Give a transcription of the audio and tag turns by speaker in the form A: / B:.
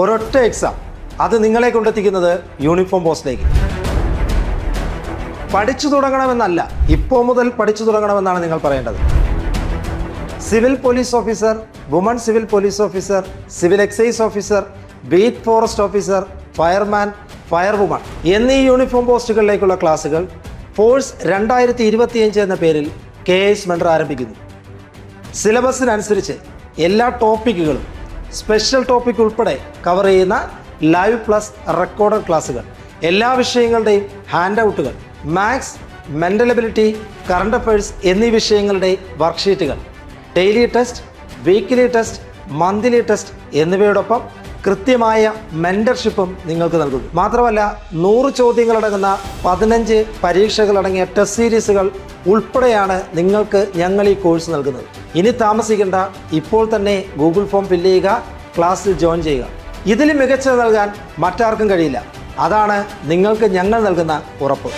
A: ഒരൊറ്റ എക്സാം അത് നിങ്ങളെ കൊണ്ടെത്തിക്കുന്നത് യൂണിഫോം പോസ്റ്റിലേക്ക് പഠിച്ചു തുടങ്ങണമെന്നല്ല ഇപ്പോൾ മുതൽ പഠിച്ചു തുടങ്ങണമെന്നാണ് നിങ്ങൾ പറയേണ്ടത്. Civil police officer woman civil police officer civil excise officer beat forest officer fireman fire woman എന്നീ യൂണിഫോം പോസ്റ്റുകളിലേക്കുള്ള ക്ലാസുകൾ ഫോഴ്സ് രണ്ടായിരത്തി ഇരുപത്തിയഞ്ച് എന്ന പേരിൽ കെ എസ് മെൻഡർ ആരംഭിക്കുന്നു. സിലബസിനനുസരിച്ച് എല്ലാ ടോപ്പിക്കുകളും സ്പെഷ്യൽ ടോപ്പിക് ഉൾപ്പെടെ കവർ ചെയ്യുന്ന ലൈവ് പ്ലസ് റെക്കോർഡഡ് ക്ലാസ്സുകൾ. എല്ലാ വിഷയങ്ങളുടെയും ഹാൻഡ് ഔട്ടുകൾ maths mental ability current affairs എന്നീ വിഷയങ്ങളുടെ വർക്ക്ഷീറ്റുകൾ. Daily test weekly test monthly test എന്നിവയോടൊപ്പം കൃത്യമായ മെന്റർഷിപ്പും നിങ്ങൾക്ക് നൽകുന്നു മാത്രമല്ല നൂറ് ചോദ്യങ്ങളടങ്ങുന്ന പതിനഞ്ച് പരീക്ഷകളടങ്ങിയ ടെസ്റ്റ് സീരീസുകൾ ഉൾപ്പെടെയാണ് നിങ്ങൾക്ക് ഞങ്ങൾ ഈ കോഴ്സ് നൽകുന്നത്. ഇനി താമസിക്കേണ്ട ഇപ്പോൾ തന്നെ ഗൂഗിൾ ഫോം ഫില്ല് ചെയ്യുക ക്ലാസ്സിൽ ജോയിൻ ചെയ്യുക. ഇതിൽ മികച്ചത് നൽകാൻ മറ്റാർക്കും കഴിയില്ല. അതാണ് നിങ്ങൾക്ക് ഞങ്ങൾ നൽകുന്ന ഉറപ്പ്.